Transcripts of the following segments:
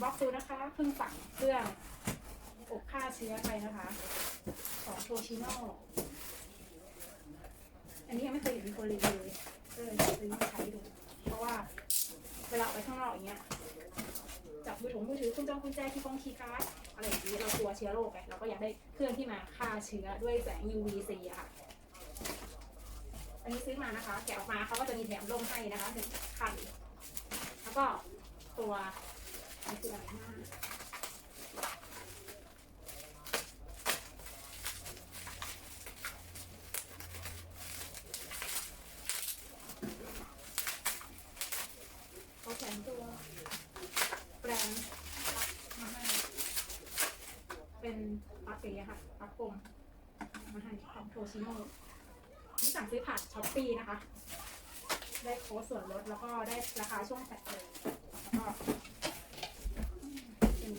บล็อกซูนะคะเพิ่งสั่งเครื่องอบฆ่าเชื้อไปนะคะของโทชิโน่อันนี้ยังไม่เคยเห็นมีคนรีวิวเลยก็เลยซื้อมาใช้ดู เพราะว่าเวลาไปข้างนอกอย่างเงี้ยจับมือถือมือถือคุณจองคุณแจที่ฟองคีย์การ์ดอะไรอย่างนี้เรากลัวเชื้อโรคไงเราก็อยากได้เครื่องที่มาฆ่าเชื้อด้วยแสง UVC ค่ะ อันนี้ซื้อมานะคะ แกะออกมาเขาก็จะมีแถมร่มให้นะคะหนึ่งคันแล้วก็ตัว เขาแถมตัวแปรงมาให้ เป็นปลั๊กเสียค่ะปลั๊กกลมมาให้ของโทชิโน่นี่สั่งซื้อผ่านช้อปปี้นะคะ ได้โค้ดส่วนลดแล้วก็ได้ราคาช่วงแฟลชเลยแล้วก็เป็น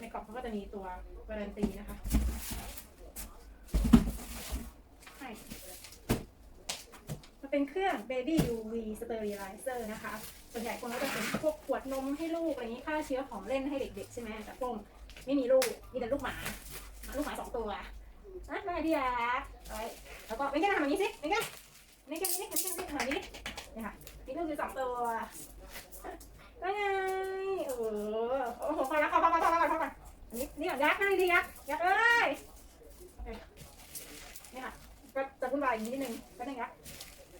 ในกล่องเขาก็ จะมีตัวการันตีนะคะให้มันเป็นเครื่อง Baby UV Sterilizer นะคะส่วนใหญ่คนก็จะเป็นพวกขวดนมให้ลูกอะไรนี้ฆ่าเชื้อของเล่นให้เด็กๆ ใช่ไหมแต่พวกไม่มีลูก มีแต่ลูกหมา ลูกหมาสองตัวนะแม่ดีอะไว้แล้วก็ไม่แค่ทำแบบนี้สิไม่แค่ไม่แค่นี้ไม่แค่นี้ทำแบบนี้นี่ค่ะมีลูกอยู่สองตัวก็ไงเออโอ้โหพอแล้วพอพอพอพอพอพอก่อ นอันนี้นี่ก่อนยักษ์ให้ดียักษ์ยักษ์เอ้ยโอเคนี่ค่ะก็จะวุ่นวายอย่างนี้นิดนึงก็นึงยักษ์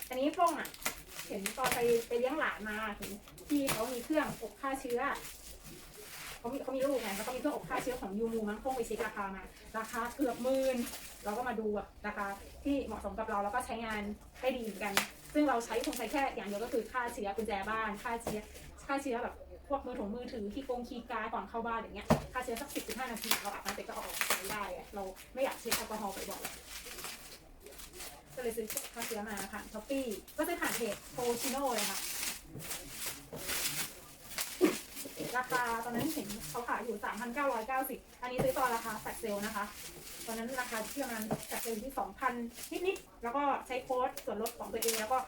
อันนี้พวกอะ เห็นตอนไปไปเลี้ยงหลานมาเห็นที่เขามีเครื่องอบฆ่าเชื้อเขามีเขามีลูกไงแล้วก็มีเครื่องอบฆ่าเชื้อของยูมูมั้งพวกไปเช็คราคามา ราคาเกือบหมื่นเราก็มาดูอะราคาที่เหมาะสมกับเราแล้วก็ใช้งานได้ดีเหมือนกัน ซึ่งเราใช้คงใช้แค่อย่างเดียวก็คือฆ่าเชื้อกุญแจบ้านฆ่าเชื้อฆ่าเชื้อแบบ พวกมือถงมือถือที่กงคีย์การ์ดก่อนเข้าบ้านอย่างเงี้ยฆ่าเชื้อสักสิบสิบห้านาทีเราอาบน้ำเสร็จก็เอาออกใช้ได้อะเราไม่อยากเช็คแอลกอฮอล์บ่อยๆก็เลยซื้อฆ่าเชื้อมาผ่านช้อปปี้ก็ซื้อผ่านเพจโ c ชิโน่เลยค่ะราคาตอนนั้นเห็นเขาขายอยู่ 3,990 อันนี้ซื้อตอนราคาแฟลชเซลนะคะ ตอนนั้นราคาที่ประมาณแฟลชเลอยู่ที่2,000นิดๆแล้วก็ใช้โค้ดส่วนลดของตัวเอง แล้วก็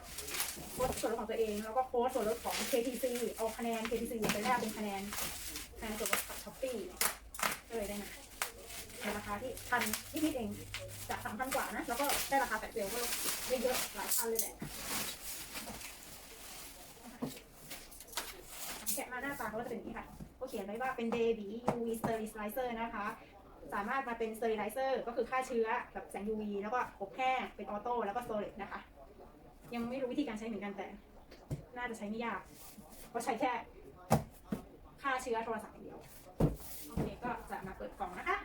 โค้ดส่วนลดของตัวเอง แล้วก็โค้ดส่วนลดของ KTC เอาคะแนน KTC ไปแลกเป็นคะแนนคะแนนส่วนลดกับช้อปปี้ก็เลยได้มาในราคาที่พันนิดๆเองจากสามพันกว่านะ แล้วก็ได้ราคาแฟลชเซลก็ได้เยอะหลายพันเลยแหละแกะมาหน้าตาเขาก็จะเป็นอย่างนี้ค่ะเขาเขียนไว้ว่าเป็น Baby UV Sterilizer นะคะ สามารถมาเป็นเซอร์ไรเซอร์ก็คือฆ่าเชื้อแบบแสง UV แล้วก็อบแห้งเป็นออโต้แล้วก็โซลิดนะคะ ยังไม่รู้วิธีการใช้เหมือนกันแต่ น่าจะใช้ไม่ยาก เพราะใช้แค่ฆ่าเชื้อโทรศัพท์อย่างเดียว โอเคก็จะมาเปิดกล่องนะคะ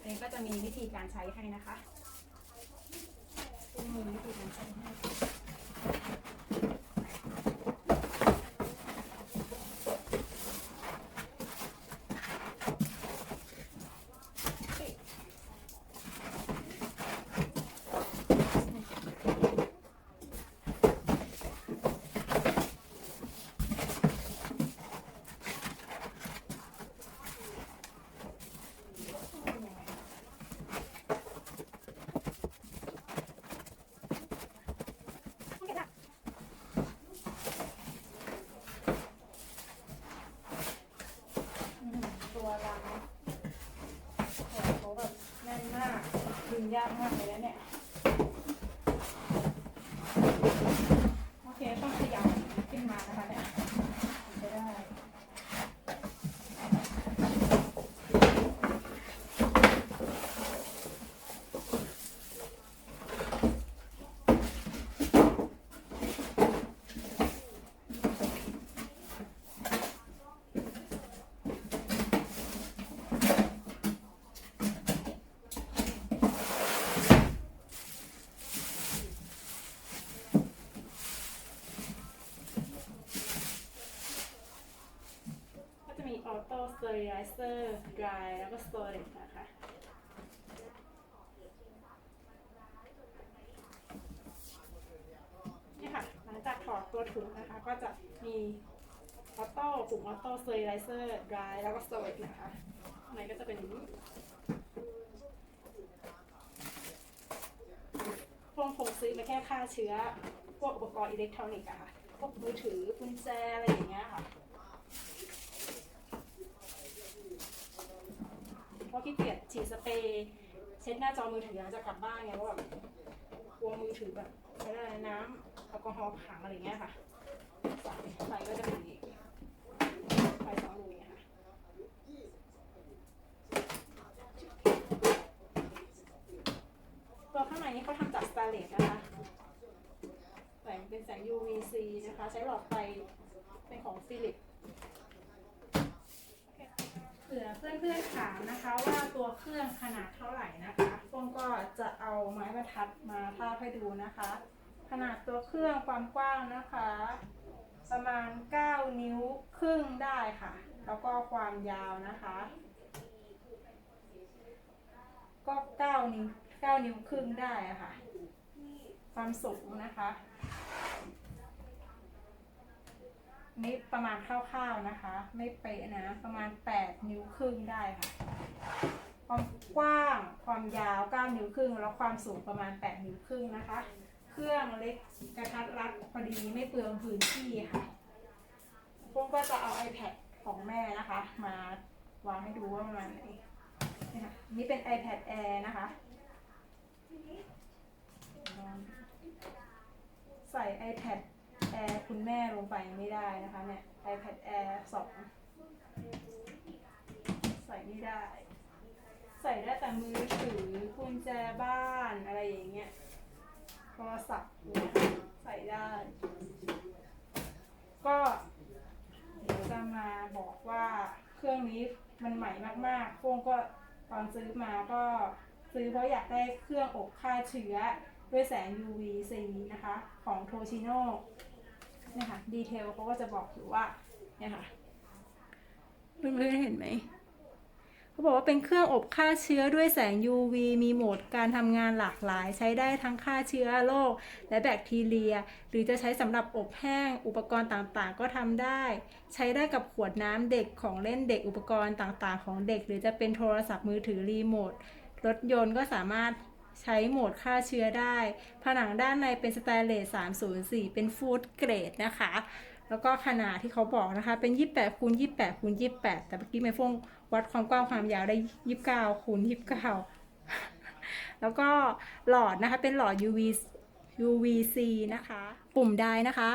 อันนี้ก็จะมีวิธี การใช้ให้นะคะมีวิธีการใช้ให้อืมตัวรังโอ้โหเขาแบบแน่นมากดึงยากมากเลยนะเนี่ย โอเค ต้องขยับขึ้นมานะคะเนี่ยจะได้ ก็จะมี Auto Sterilizer Dry แล้วก็ Storage นะคะ นี่ค่ะ หลังจากถอดตัวถุงนะคะ ก็จะมีอโต้ปุ่มออโต้เตอริไลเซอร์ดรายแล้วก็สโตรจนะคะข้างในก็จะเป็นอย่างนี้พวกคงซื้อมาแค่ฆ่าเชื้อ พวกอุปกรณ์อิเล็กทรอนิกส์อะค่ะ พวกมือถือกุญแจอะไรอย่างเงี้ยค่ะ เพราะขี้เกียจฉีดสเปรย์เช็ดหน้าจอมือถือหลังจากกลับบ้านไงเพราะแบบกลัวมือถือแบบใช้อะไรน้ำแอลกอฮอล์ขังอะไรเงี้ยค่ะใส่ก็จะเป็นอย่างนี้ใส่สองรูเงี้ยค่ะตัวข้างในนี้เขาทำจากสแตนเลสนะคะแสงเป็นแสง UVC นะคะ ใช้หลอดไฟเป็นของฟิลิป ผื่อเพื่อนๆถามนะคะว่าตัวเครื่องขนาดเท่าไหร่นะคะฟงก็จะเอาไม้บรรทัดมาทาบให้ดูนะคะ ขนาดตัวเครื่องความกว้างนะคะ ประมาณ 9 นิ้วครึ่งได้ค่ะ แล้วก็ความยาวนะคะ ก็ 9 นิ้ว 9 นิ้วครึ่งได้ะค่ะ ความสูงนะคะ นี่ประมาณคร่าวๆนะคะ ไม่เป๊ะนะ ประมาณ 8 นิ้วครึ่งได้ค่ะ ความกว้างความยาว 9 นิ้วครึ่ง แล้วความสูงประมาณ 8 นิ้วครึ่งนะคะ เครื่องเล็กกระทัดรัดพอดีไม่เปลืองพื้นที่ค่ะพวกก็จะเอา iPad ของแม่นะคะ มาวางให้ดูว่าประมาณไหนนี่ค่ะนี่เป็น iPad Air นะคะใส่ iPad คุณแม่ลงไปไม่ได้นะคะเนี่ย iPad Air 2 ใส่ไม่ได้ ใส่ได้แต่มือถือกุญแจบ้านอะไรอย่างเงี้ยโทรศัพท์เนี่ยใส่ได้ ก็เดี๋ยวจะมาบอกว่าเครื่องนี้มันใหม่มากๆพวงก็ตอนซื้อมาก็ซื้อเพราะอยากได้เครื่องอบฆ่าเชื้อด้วยแสง UVC นะคะ ของโทชิโน เนี่ยค่ะดีเทลเขาก็จะบอกอยู่ว่าเนี่ยค่ะเพื่อนๆเห็นไหมเขาบอกว่าเป็นเครื่องอบฆ่าเชื้อด้วยแสง UV มีโหมดการทำงานหลากหลาย ใช้ได้ทั้งฆ่าเชื้อโรคและแบคทีเรีย หรือจะใช้สำหรับอบแห้ง อุปกรณ์ต่างๆ ก็ทำได้ ใช้ได้กับขวดน้ำเด็กของเล่นเด็กอุปกรณ์ต่างๆ ของเด็ก หรือจะเป็นโทรศัพท์มือถือรีโมทรถยนต์ก็สามารถ ใช้โหมดฆ่าเชื้อได้ ผนังด้านในเป็นสแตนเลส 304 เป็นฟู้ดเกรดนะคะ แล้วก็ขนาดที่เขาบอกนะคะ เป็น 28คูณ28คูณ28 แต่เมื่อกี้ไม่ฟงวัดความกว้างความยาวได้ 29คูณ29 แล้วก็หลอดนะคะ เป็นหลอด UV UVC นะคะ ปุ่มได้นะคะ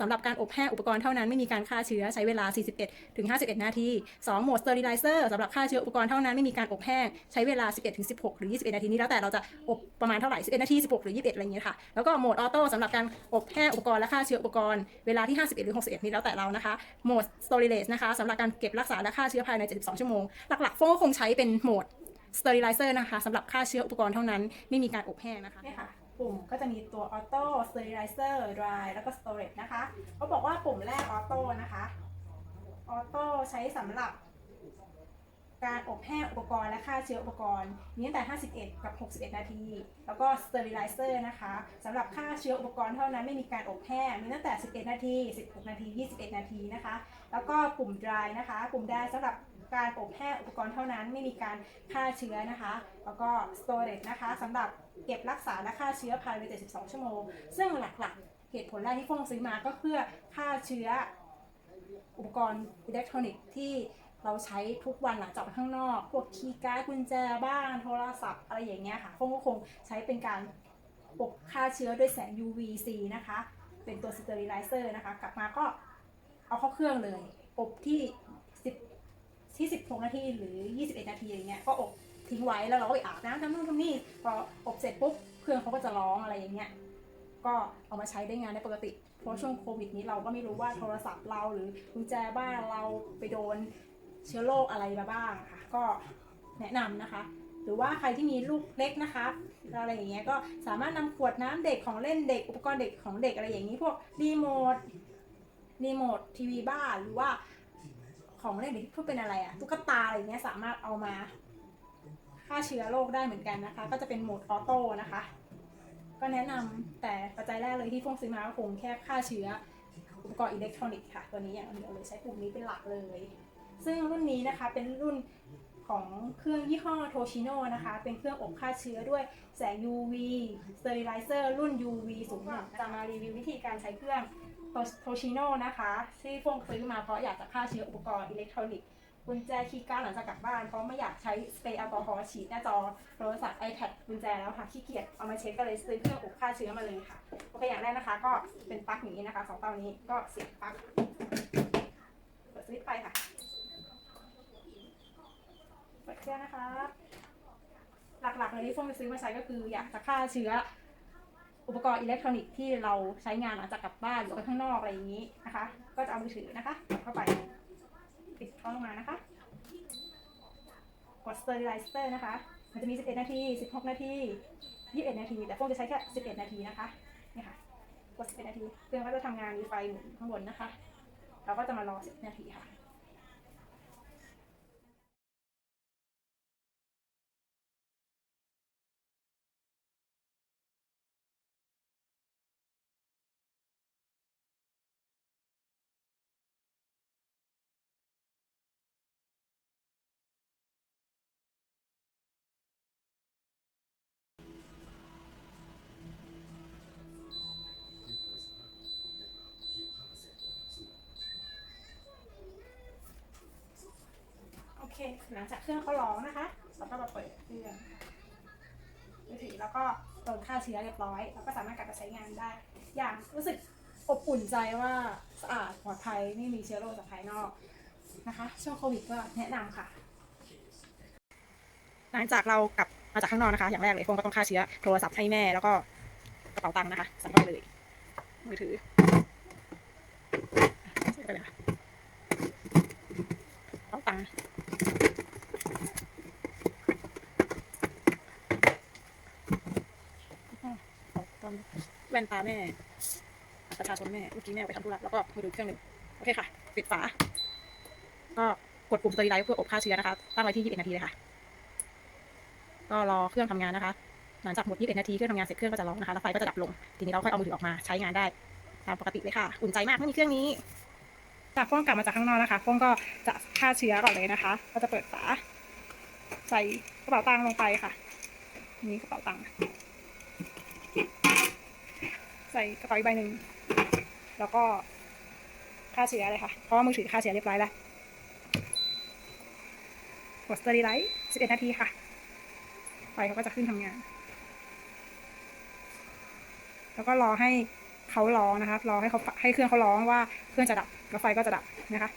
สำหรับการอบแห้งอุปกรณ์เท่านั้นไม่มีการฆ่าเชื้อใช้เวลา 41ถึง51 นาที 2 โหมด sterilizer สำหรับฆ่าเชื้ออุปกรณ์เท่านั้นไม่มีการอบแห้งใช้เวลา 11ถึง16 หรือ 21 นาทีนี้แล้วแต่เราจะอบประมาณเท่าไหร่ 11 นาที 16 หรือ 21 อะไรอย่างเงี้ยค่ะ แล้วก็โหมดออโต้สำหรับการอบแห้งอุปกรณ์และฆ่าเชื้ออุปกรณ์เวลาที่ 51 หรือ 61 นี้แล้วแต่เรานะคะโหมด storage นะคะสำหรับการเก็บรักษาและฆ่าเชื้อภายใน 72 ชั่วโมงหลักๆโฟก็คงใช้เป็นโหมด sterilizer นะคะสำหรับฆ่าเชื้ออุปกรณ์เท่านั้นไม่มีการอบแห้งนะคะ ปุ่มก็จะมีตัว auto sterilizer dry แล้วก็ storage นะคะเขาบอกว่าปุ่มแรก auto นะคะ auto ใช้สำหรับ การอบแห้งอุปกรณ์และฆ่าเชื้ออุปกรณ์มีตั้งแต่ 51 กับ 61 นาที แล้วก็ sterilizer นะคะสำหรับฆ่าเชื้ออุปกรณ์เท่านั้นไม่มีการอบแห้งมีตั้งแต่ 11 นาที 16 นาที 21 นาทีนะคะ แล้วก็ปุ่ม dry นะคะปุ่ม dry สำหรับการอบแห้งอุปกรณ์เท่านั้นไม่มีการฆ่าเชื้อนะคะ แล้วก็ storage นะคะสำหรับเก็บรักษาและฆ่าเชื้อภายใน 72 ชั่วโมง ซึ่งหลักๆ เหตุผลแรกที่ฟงซื้อมาก็เพื่อฆ่าเชื้ออุปกรณ์อิเล็กทรอนิกส์ที่ เราใช้ทุกวันหลังจากข้างนอก พวกคีย์การ์ดกุญแจบ้านโทรศัพท์อะไรอย่างเงี้ยค่ะคงก็คงใช้เป็นการอบฆ่าเชื้อด้วยแสง UVC นะคะ เป็นตัว sterilizer นะคะ กลับมาก็เอาเข้าเครื่องเลย อบที่10ที่ 16 นาทีหรือ 21 นาทีอย่างเงี้ยก็อบทิ้งไว้แล้วเราก็ไปอาบน้ำทำนู่นทำนี่พออบเสร็จปุ๊บเครื่องเขาก็จะร้องอะไรอย่างเงี้ยก็เอามาใช้ได้งานได้ปกติ เพราะช่วงโควิดนี้เราก็ไม่รู้ว่าโทรศัพท์เราหรือกุญแจบ้านเราไปโดน เชื้อโรคอะไรมาบ้างค่ะ ก็แนะนำนะคะ หรือว่าใครที่มีลูกเล็กนะคะอะไรอย่างเงี้ยก็สามารถนำขวดน้ำเด็กของเล่นเด็ก อุปกรณ์เด็กของเด็กอะไรอย่างนี้พวกรีโมทรีโมททีวีบ้านหรือว่าของเล่นเด็กที่พูดเป็นอะไรอะตุ๊กตาอะไรอย่างเงี้ยสามารถเอามาฆ่าเชื้อโรคได้เหมือนกันนะคะ ก็จะเป็นโหมดออโต้นะคะ ก็แนะนำแต่ปัจจัยแรกเลยที่ฟงซื้อมาก็คงแค่ฆ่าเชื้ออุปกรณ์อิเล็กทรอนิกส์ค่ะ ตัวนี้อย่างเดียวเลยใช้ปุ่มนี้เป็นหลักเลย ซึ่งรุ่นนี้นะคะเป็นรุ่นของเครื่องยี่ห้อโทชิโนนะคะ เป็นเครื่องอบฆ่าเชื้อด้วยแสง UV Sterilizer รุ่น UV สูงหนึ่งจะมารีวิววิธีการใช้เครื่องโทชิโนนะคะที่ฟงซื้อมาเพราะอยากจะฆ่าเชื้ออุปกรณ์อิเล็กทรอนิกส์กุญแจคีย์การ์ดหลังจากกลับบ้าน เพราะไม่อยากใช้สเปรย์แอลกอฮอล์ฉีดหน้าจอโทรศัพท์ iPad กุญแจแล้วค่ะขี้เกียจเอามาเช็ดก็เลยซื้อเครื่องอบฆ่าเชื้อมาเลยค่ะโอเคอย่างแรกนะคะ ก็เป็นปลั๊กอย่างนี้นะคะสองเตานี้ก็เสียบปลั๊กเปิดสวิตช์ไฟค่ะ เปิดเครื่องนะคะหลักๆเลยที่ฟงไปซื้อมาใช้ก็คืออยากจะฆ่าเชื้อ อุปกรณ์อิเล็กทรอนิกส์ที่เราใช้งานหลังจากกลับบ้านหรือไปข้างนอกอะไรอย่างนี้นะคะ ก็จะเอามือถือนะคะกดเข้าไปปิดเข้าลงมานะคะ กด sterilizer นะคะ มันจะมี 11 นาที 16 นาที 21 นาที แต่ฟงจะใช้แค่ 11 นาทีนะคะนี่ค่ะกด11 นาทีเครื่องก็จะทำงานมีไฟหมุนข้างบนนะคะ เราก็จะมารอ 10 นาทีค่ะ หลังจากเครื่องเขาร้องนะคะเราก็มาเปิดเครื่องมือถือแล้วก็โดนฆ่าเชื้อเรียบร้อย แล้วก็สามารถกลับมาใช้งานได้ อย่างรู้สึกอบอุ่นใจว่าสะอาดปลอดภัยไม่มีเชื้อโรคจากภายนอกนะคะ ช่วงโควิดก็แนะนำค่ะ หลังจากเรากลับมาจากข้างนอกนะคะ อย่างแรกเลยฟงก็ต้องฆ่าเชื้อโทรศัพท์ให้แม่แล้วก็กระเป๋าตังค์นะคะส่เข้าไปเลยมือถือใส่ไปเลยค่ะกระเป๋าตังค์ ต อนแว่นตาแม่ประชาชนแม่เมื่อกี้แม่ไปทำธุระแล้วก็มือถือเครื่องหนึ่งโอเคค่ะ ปิดฝา ก็กดปุ่มสเตอริไลซ์เพื่ออบฆ่าเชื้อนะคะ ตั้งไว้ที่ 21 นาทีเลยค่ะ ก็รอเครื่องทำงานนะคะ หลังจากหมด 21 นาทีเครื่องทำงานเสร็จเครื่องก็จะร้องนะคะ แล้วไฟก็จะดับลง ทีนี้เราค่อยเอามือถือออกมาใช้งานได้ ตามปกติเลยค่ะ อุ่นใจมากเมื่อมีเครื่องนี้ จากฟ้องกลับมาจากข้างนอกนะคะฟ้องก็จะฆ่าเชื้อก่อนเลยนะคะ ก็จะเปิดฝา ใส่กระเป๋าตังค์ลงไปค่ะ นี่กระเป๋าตังค์ ส่กระเป๋าอีกใบหนึ่งแล้วก็ค่าเสียเลยค่ะ เพราะว่ามือถือค่าเสียเรียบร้อยแล้วกดสเตอริไลท์11 นาทีค่ะ ไฟเขาก็จะขึ้นทำงาน แล้วก็รอให้เขาร้องนะคะ รอให้เขาให้เครื่องเขาร้องว่าเครื่องจะดับ แล้วไฟก็จะดับนะคะ